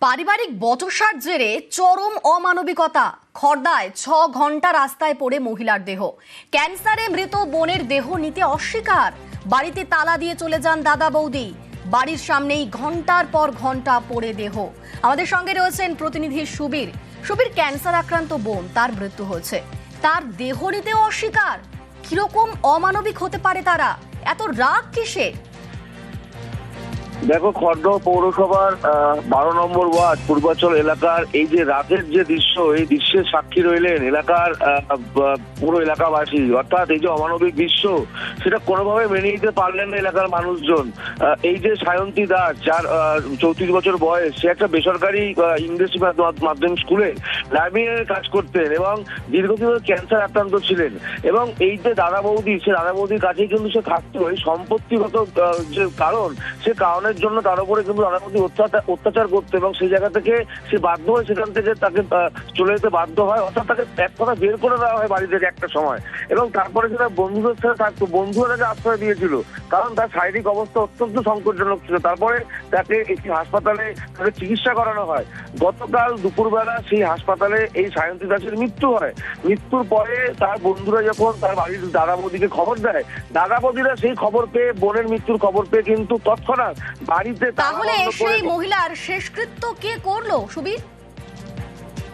পারিবারিক বচসার জেরে চরম অমানবিকতা। খর্দায় ছ ঘণ্টা রাস্তায় পড়ে মহিলার দেহ। ক্যান্সারে মৃত বোনের দেহ নিতে অস্বীকার। বাড়িতে তালা দিয়ে চলে যান দাদা বৌদি। বাড়ির সামনেই ঘণ্টার পর ঘণ্টা পড়ে দেহ। আমাদের সঙ্গে রয়েছেন প্রতিনিধি সুবীর। সুবীর, ক্যান্সার আক্রান্ত বোন, তার মৃত্যু হয়েছে। তার দেহ নিতেও অস্বীকার। কীরকম অমানবিক হতে পারে তারা? এত রাগ কিসের? দেখো খড়গ পৌরসভার বারো নম্বর ওয়ার্ড, পূর্বাচল এলাকার এই যে রাতের যে দৃশ্য, এই দৃশ্যের সাক্ষী রইলেন এলাকার পুরো এলাকাবাসী। অর্থাৎ এই যে অমানবিক দৃশ্য, সেটা কোনোভাবে মেনে নিতে পারলেন না এলাকার মানুষজন। এই যে সায়ন্তী দাস, যার চৌত্রিশ বছর বয়স, সে একটা বেসরকারি ইংরেজি মাধ্যম স্কুলে লাইব্রেরিয়ানে কাজ করতেন এবং দীর্ঘদিন ক্যান্সার আক্রান্ত ছিলেন। এবং এই যে দাদা বৌদি, সে দাদা বৌদির কাছেই কিন্তু সে থাকতো। এই সম্পত্তিগত যে কারণ, সে কারণের জন্য তার উপরে কিন্তু বৌদি অত্যাচার অত্যাচার করতো এবং সেই জায়গা থেকে সে বাধ্য হয় সেখান থেকে তাকে চলে যেতে বাধ্য হয়। অর্থাৎ তাকে এক কথা বের করে দেওয়া হয় বাড়ি থেকে একটা সময়। এবং তারপরে সেটা বন্ধুদের সাথে থাকতো, বন্ধুরা তাকে আশ্রয় দিয়েছিল। কারণ তার শারীরিক অবস্থা অত্যন্ত সংকটজনক ছিল। তারপরে তাকে একটি হাসপাতালে তাকে চিকিৎসা করানো হয়। গতকাল দুপুরবেলা সেই হাসপাতালে এই সায়ন্তী দাসের মৃত্যু হয়। মৃত্যুর পরে তার বন্ধুরা যখন তার বাড়ির দাদা বৌদিকে খবর দেয় দাদা বৌদিরা সেই খবর পেয়ে, বোনের মৃত্যুর খবর পেয়ে কিন্তু তৎক্ষণাৎ বাড়িতে তাহলে সেই মহিলার শেষকৃত্য কে করল সুবীর?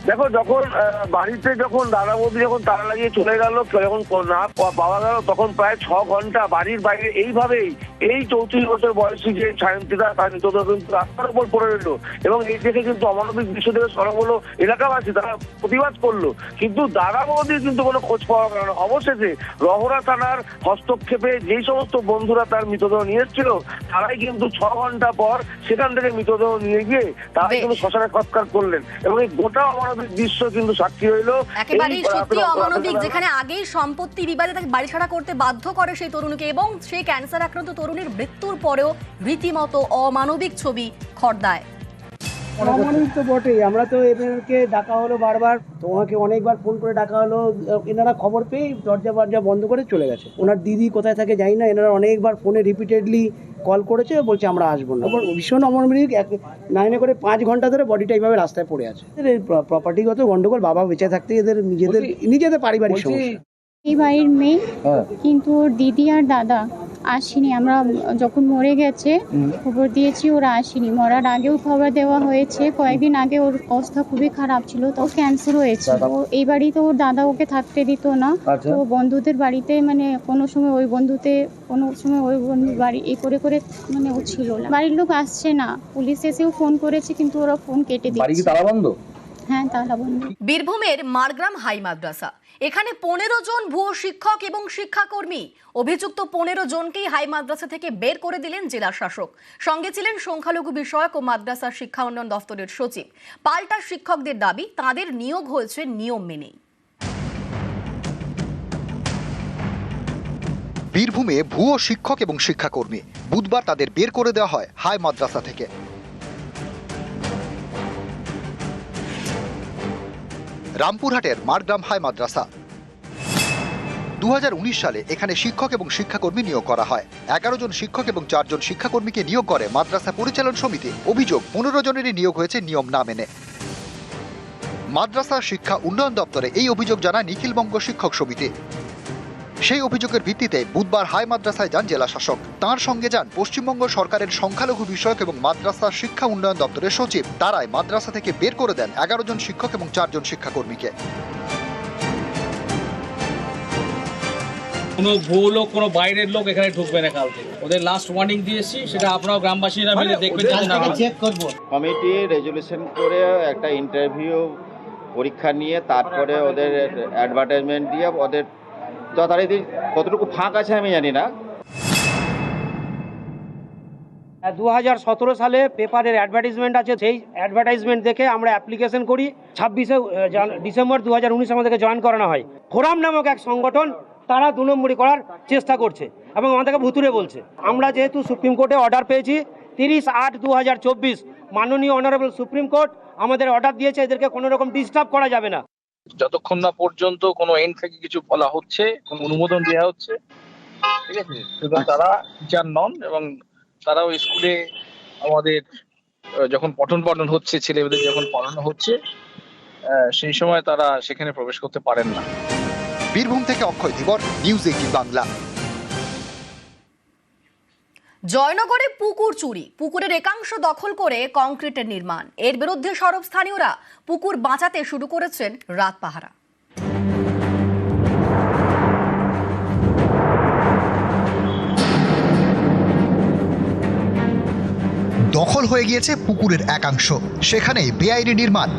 দেখো যখন আহ, বাড়িতে যখন দাদা বৌদি যখন তারা লাগিয়ে চলে গেল যখন না পাওয়া গেল তখন প্রায় ছ ঘণ্টা বাড়ির বাইরে এইভাবেই এই চৌত্রিশ বছর বয়সী যে সায়ন্তিদা তার মৃতদেহ কিন্তু রাস্তার উপর পড়ে রইল। এবং এই দেখে কিন্তু অমানবিক দৃশ্য দেখে সরব হলো এলাকাবাসী তারা প্রতিবাদ করল। কিন্তু দাদা বৌদির কিন্তু কোনো খোঁজ পাওয়া গেল না। অবশেষে রহরা থানার হস্তক্ষেপে যেই সমস্ত বন্ধুরা তার মৃতদেহ নিয়ে এসেছিল তারাই কিন্তু ছ ঘণ্টা পর সেখান থেকে মৃতদেহ নিয়ে গিয়ে তারা বেশ। কিন্তু শ্মশানে সৎকার করলেন। এবং এই গোটা অমানবিক দৃশ্য কিন্তু সাক্ষী রইল। একেবারেই সত্যি অমানবিক যেখানে আগেই সম্পত্তি বিবাদে তাকে বাড়ি ছাড়া করতে বাধ্য করে সেই তরুণকে এবং সেই ক্যান্সার আক্রান্ত তরুণীর মৃত্যুর পরেও রীতিমতো অমানবিক ছবি খর্দায়। অমানবিক তো বটেই। আমরা তো এদেরকে ডাকা হলো বারবার। তোমাকে অনেকবার ফোন করে ডাকা হলো। এনারা খবর পেয়ে দরজা ফরজা বন্ধ করে চলে গেছে। ওনার দিদি কোথায় থাকে জানি না। এনারা অনেকবার ফোনে রিপিটেডলি কল করেছে বলছে আমরা আসব না। তারপর ভীষণ অমানবিক। এক নাইনে করে পাঁচ ঘণ্টা ধরে বডিটা এইভাবে রাস্তায় পড়ে আছে। এদের প্রপার্টিগত গন্ডগোল বাবা বেঁচে থাকতে এদের নিজেদের নিজেদের পারিবারিক সমস্যা। এই বাড়ির মেয়ে কিন্তু ওর দিদি আর দাদা আসেনি। আমরা যখন মরে গেছে খবর দিয়েছি ওরা আসেনি। মরার আগেও খবর দেওয়া হয়েছে। কয়েকদিন আগে ওর অবস্থা খুবই খারাপ ছিল তো ক্যান্সার হয়েছে। তো এই বাড়িতে ওর দাদা ওকে থাকতে দিত না। তো বন্ধুদের বাড়িতে মানে কোনো সময় ওই বন্ধুতে কোনো সময় ওই বন্ধুর বাড়ি এই করে করে মানে ও ছিল না। বাড়ির লোক আসছে না। পুলিশ এসেও ফোন করেছে কিন্তু ওরা ফোন কেটে বাড়ি কি দিচ্ছে। হ্যাঁ বীরভূমের মারগ্রাম হাই মাদ্রাসা। এখানে পনেরো জন ভুয়ো শিক্ষক এবং শিক্ষাকর্মী। অভিযুক্ত পনেরো জনকেই হাই মাদ্রাসা থেকে বের করে দিলেন জেলা শাসক। সঙ্গে ছিলেন সংখ্যালঘু বিষয়ক ও মাদ্রাসা শিক্ষা উন্নয়ন দফতরের সচিব। পাল্টা শিক্ষকদের দাবি তাদের নিয়োগ হয়েছে নিয়ম মেনেই। বীরভূমে ভুয়ো শিক্ষক এবং শিক্ষাকর্মী। বুধবার তাদের বের করে দেওয়া হয় হাই মাদ্রাসা থেকে। রামপুরহাটের মারগ্রাম হাই মাদ্রাসা। দু হাজার উনিশ সালে এখানে শিক্ষক এবং শিক্ষাকর্মী নিয়োগ করা হয়। এগারো জন শিক্ষক এবং চারজন শিক্ষাকর্মীকে নিয়োগ করে মাদ্রাসা পরিচালন সমিতি। অভিযোগ, পনেরো জনেরই নিয়োগ হয়েছে নিয়ম না মেনে। মাদ্রাসা শিক্ষা উন্নয়ন দপ্তরে এই অভিযোগ জানায় নিখিলবঙ্গ শিক্ষক সমিতি। সেই অভিযোগের ভিত্তিতে বুধবার হাই মাদ্রাসায় যান জেলা শাসক। তাঁর সঙ্গে যান পশ্চিমবঙ্গ সরকারের সংখ্যালঘু বিষয়ক এবং মাদ্রাসা শিক্ষা উন্নয়ন দপ্তরের সচিব। তারাই মাদ্রাসা থেকে বের করে দেন এগারো জন শিক্ষক এবং চারজন শিক্ষাকর্মীকে। কোনো ভুল লোক কোনো বাইরের লোক এখানে ঢুকবে না কালকে। ওদের লাস্ট ওয়ার্নিং দিয়েছি সেটা আপনারাও গ্রামবাসীরা মিলে দেখবেন যাতে না কমিটি রেজলিউশন করে একটা ইন্টারভিউ পরীক্ষা নিয়ে তারপরে ওদের অ্যাডভার্টাইজমেন্ট দিয়ে ওদের যথারীতি কতটুকু ফাঁক আছে আমি জানি না। দু হাজার সতেরো সালে পেপারের অ্যাডভার্টাইজমেন্ট আছে, সেই অ্যাডভার্টাইজমেন্ট দেখে আমরা অ্যাপ্লিকেশন করি। ছাব্বিশে ডিসেম্বর দু হাজার উনিশ আমাদেরকে জয়েন করানো হয়। ফোরাম নামক এক সংগঠন, তারা দু নম্বরই করার চেষ্টা করছে এবং আমাদেরকে ভুতুরে বলছে। আমরা যেহেতু সুপ্রিম কোর্টে অর্ডার পেয়েছি, তিরিশ আট দু হাজার চব্বিশ মাননীয় অনারেবল সুপ্রিম কোর্ট আমাদের অর্ডার দিয়েছে, এদেরকে কোনো রকম ডিস্টার্ব করা যাবে না। যতক্ষণ না পর্যন্ত কোনো এন্ড থেকে কিছু বলা হচ্ছে, কোনো অনুমোদন দেওয়া হচ্ছে, ঠিক আছে? সুতরাং তারা টিচার নন এবং তারাও স্কুলে আমাদের যখন পঠন পাঠন হচ্ছে, ছেলেমেয়েদের যখন পড়ানো হচ্ছে সেই সময় তারা সেখানে প্রবেশ করতে পারেন না। বীরভূম থেকে অক্ষয় ধীবর নিউজ এইটিন বাংলা জয়নগরে পুকুর চুরি। পুকুরের একাংশ দখল করে কংক্রিটের নির্মাণ। এর বিরুদ্ধে সরব স্থানীয়রা পুকুর বাঁচাতে শুরু করেছেন রাত পাহারা। দখল হয়ে গিয়েছে পুকুরের একাংশ। সেখানে বেআইনি নির্মাণ।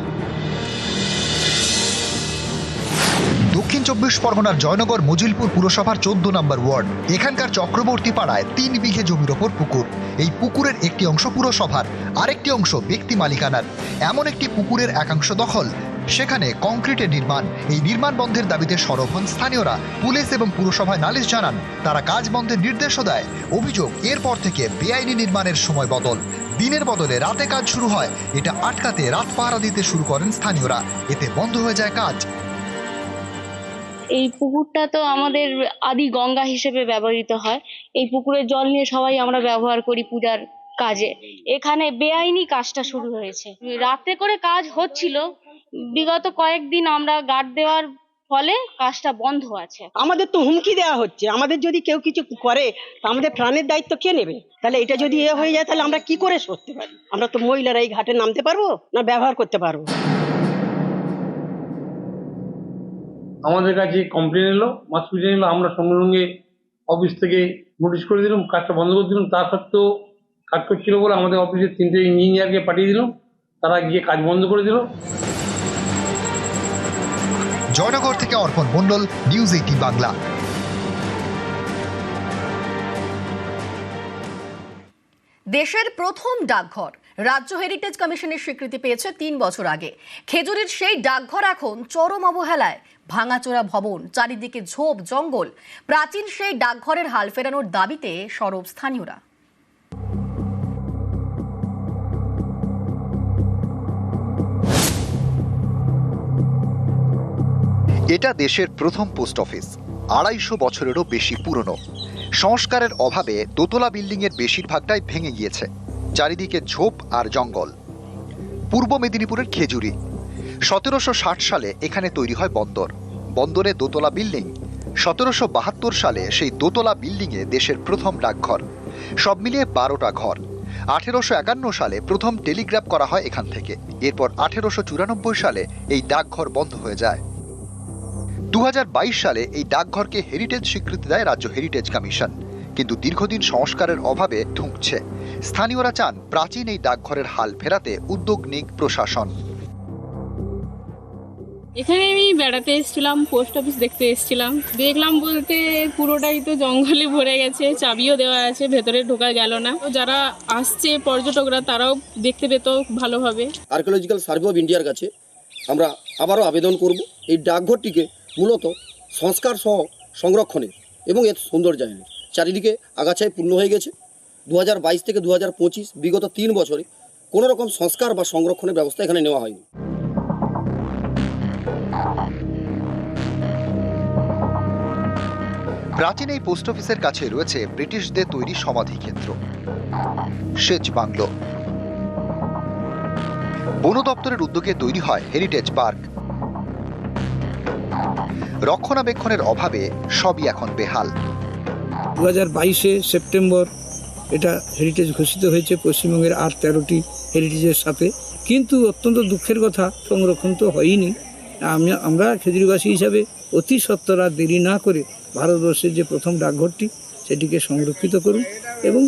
চব্বিশ পরগনার জয়নগর মজিলপুর পুরসভার চোদ্দ নম্বর ওয়ার্ড। এখানকার চক্রবর্তী পাড়ায় তিন বিঘে জমির ওপর পুকুর। এই পুকুরের একটি অংশ পুরসভার, আরেকটি অংশ ব্যক্তি মালিকানার। এমন একটি পুকুরের একাংশ দখল। সেখানে কংক্রিটের নির্মাণ। এই নির্মাণ বন্ধের দাবিতে সরব হন স্থানীয়রা। পুলিশ এবং পুরসভায় নালিশ জানান, তারা কাজ বন্ধের নির্দেশও দেয়। অভিযোগ, এরপর থেকে বেআইনি নির্মাণের সময় বদল। দিনের বদলে রাতে কাজ শুরু হয়। এটা আটকাতে রাত পাহারা দিতে শুরু করেন স্থানীয়রা। এতে বন্ধ হয়ে যায় কাজ। এই পুকুরটা তো আমাদের আদি গঙ্গা হিসেবে ব্যবহৃত হয়। এই পুকুরের জল নিয়ে সবাই আমরা ব্যবহার করি পূজার কাজে। এখানে বেআইনি কাজটা শুরু হয়েছে। রাতে করে কাজ হচ্ছিল। বিগত কয়েকদিন আমরা গার্ড দেওয়ার ফলে কাজটা বন্ধ আছে। আমাদের তো হুমকি দেওয়া হচ্ছে। আমাদের যদি কেউ কিছু করে, তা আমাদের প্রাণের দায়িত্ব কে নেবে? তাহলে এটা যদি এ হয়ে যায়, তাহলে আমরা কি করে সরতে পারি? আমরা তো মহিলারা এই ঘাটে নামতে পারব না ব্যবহার করতে পারব? আমাদের কাছে কমপ্লেন এলো মাস পিছনে এলো আমরা সঙ্গে সঙ্গে অফিস থেকে নোটিশ করে দিলাম কাজটা বন্ধ করে দিলাম। তা সত্ত্বেও কাজ করছিল বলে আমাদের অফিসের তিনটে ইঞ্জিনিয়ারকে পাঠিয়ে দিলাম। তারা গিয়ে কাজ বন্ধ করে দিল। জয়নগর থেকে অর্পণ মণ্ডল নিউজ এইটিন বাংলা। দেশের প্রথম ডাকঘর রাজ্য হেরিটেজ কমিশনের স্বীকৃতি পেয়েছে তিন বছর আগে। খেজুরির সেই ডাকঘর এখন চরম অবহেলায় ভাঙাচোরা ভবন, চারিদিকে ঝোপ, জঙ্গল। প্রাচীন সেই ডাকঘরের হাল ফেরানোর দাবিতে সরব স্থানীয়রা। এটা দেশের প্রথম পোস্ট অফিস। আড়াইশো বছরেরও বেশি পুরনো। সংস্কারের অভাবে দোতলা বিল্ডিংয়ের বেশিরভাগটাই ভেঙে গিয়েছে। চারিদিকে ঝোপ আর জঙ্গল। পূর্ব মেদিনীপুরের খেজুরি। সতেরোশো ষাট সালে এখানে তৈরি হয় বন্দর। বন্দরে দোতলা বিল্ডিং। সতেরোশো বাহাত্তর সালে সেই দোতলা বিল্ডিংয়ে দেশের প্রথম ডাকঘর। সব মিলিয়ে বারোটা ঘর। আঠেরোশো একান্ন সালে প্রথম টেলিগ্রাফ করা হয় এখান থেকে। এরপর আঠেরোশো চুরানব্বই সালে এই ডাকঘর বন্ধ হয়ে যায়। দু হাজার বাইশ সালে এই ডাকঘরকে হেরিটেজ স্বীকৃতি দেয় রাজ্য হেরিটেজ কমিশন। কিন্তু দীর্ঘদিন সংস্কারের অভাবে ধুঁকছে স্থানীয়রা চান প্রাচীন এই ডাকঘরের হাল ফেরাতে উদ্যোগ নিক প্রশাসন। এখানে আমি বেড়াতে এসেছিলাম, পোস্ট অফিস দেখতে এসেছিলাম। দেখলাম বলতে পুরোটাই তো জঙ্গলে ভরে গেছে, চাবিও দেওয়া আছে, ভেতরে ঢোকা গেল না। তো যারা আসছে পর্যটকরা, তারাও দেখতে পেত ভালোভাবে। আর্কিওলজিক্যাল সার্ভে অফ ইন্ডিয়ার কাছে আমরা আবারও আবেদন করব, এই ডাকঘরটিকে মূলত সংস্কার সহ সংরক্ষণে এবং এর সৌন্দর্যায়নে চারিদিকে আগাছায় পূর্ণ হয়ে গেছে। দু হাজার বাইশ থেকে দু হাজার পঁচিশ বিগত তিন বছরে কোনো রকম সংস্কার বা সংরক্ষণের ব্যবস্থা এখানে নেওয়া হয়নি। প্রাচীন এই পোস্ট অফিসের কাছে রয়েছে ব্রিটিশদের তৈরি সমাধি কেন্দ্র। সেচ বাংলো। বন দপ্তরের উদ্যোগে তৈরি হয় হেরিটেজ পার্ক। রক্ষণাবেক্ষণের অভাবে সবই এখন বেহাল। দু হাজার বাইশে সেপ্টেম্বর এটা হেরিটেজ ঘোষিত হয়েছে পশ্চিমবঙ্গের আর তেরোটি হেরিটেজের সাথে। কিন্তু অত্যন্ত দুঃখের কথা, সংরক্ষণ তো হয়নি আমি, আমরা খেজুরিবাসী হিসাবে অতি সত্তর দেরি না করে ভারতবর্ষের যে প্রথম ডাকঘরটি, সেটিকে সংরক্ষিত করুন এবং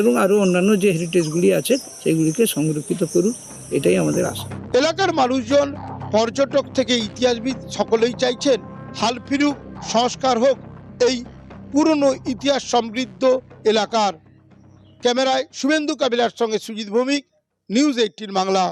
এবং আরও অন্যান্য যে হেরিটেজগুলি আছে, সেগুলিকে সংরক্ষিত করুন। এটাই আমাদের আশা। এলাকার মানুষজন পর্যটক থেকে ইতিহাসবিদ সকলেই চাইছেন হাল ফিরুক, সংস্কার হোক, এই পুরনো ইতিহাস সমৃদ্ধ এলাকার। ক্যামেরায় শুভেন্দু কাবিলার সঙ্গে সুজিত ভৌমিক, নিউজ এইটিন বাংলা।